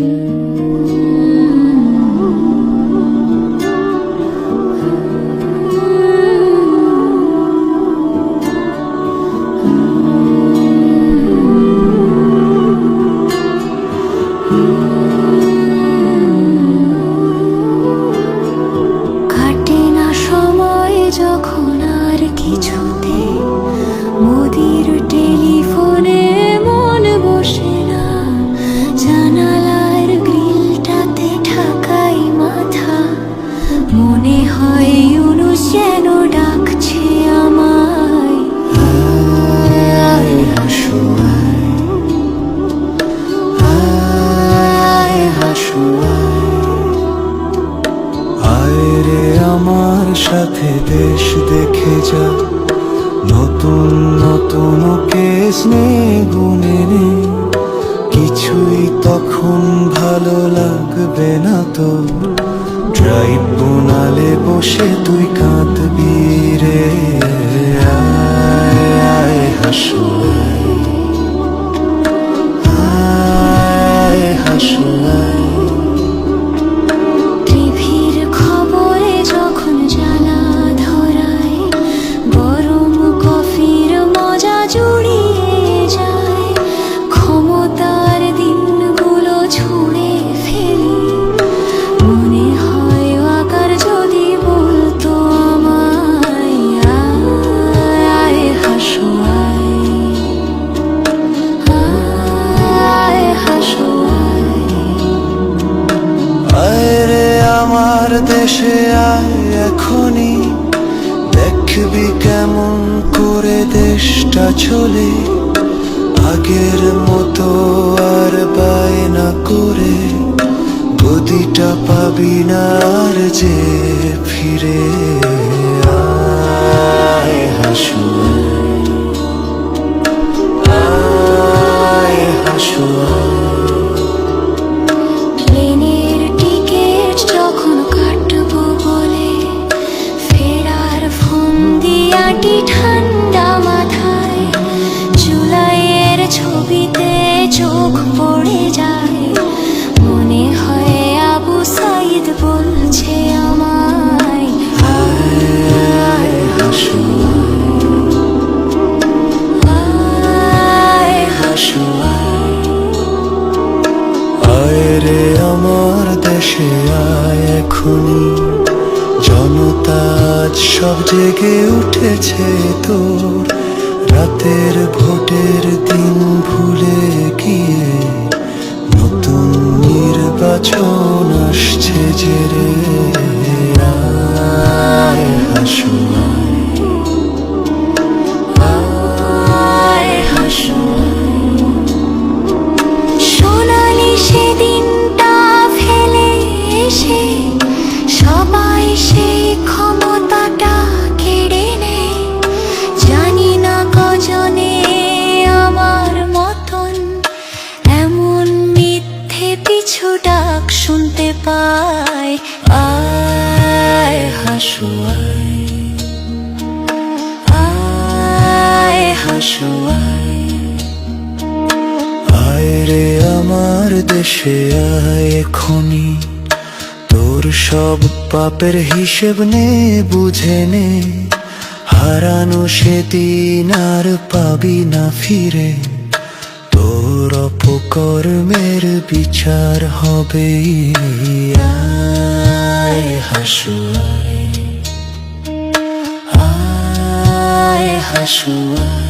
you. সাথে দেশ দেখে যা। নতুন নতুন কেস নেই গুনে কিছুই তখন ভালো লাগবে না তো ড্রাইভ বোনালে বসে তুই কাঁদবি। দেশে আয় এখনই। দেখবি কেমন করে দেশটা চলে। আগের মতো আর বায়না করে। গদিটা পাবি না আর যে ফিরে। দিয়াটি ঠান্ডা মাথায় জুলাইয়ের ছবিতে চোখ পড়ে যায়। সব জেগে উঠেছে তোর। রাতের ভোটের দিন ভুলে গিয়ে নতুন নির্বাচন আসছে যে রে। আয় আয় হাসু আয়। আয় আয়। আয় রে আমার দেশে আয় এখনই। তোর সব পাপের হিসেব নে হারানো সেদিন আর পাবি না ফিরে। তোর অপকর্মের বিচার হবে আয় হাসু আয় আয় হাসু আয়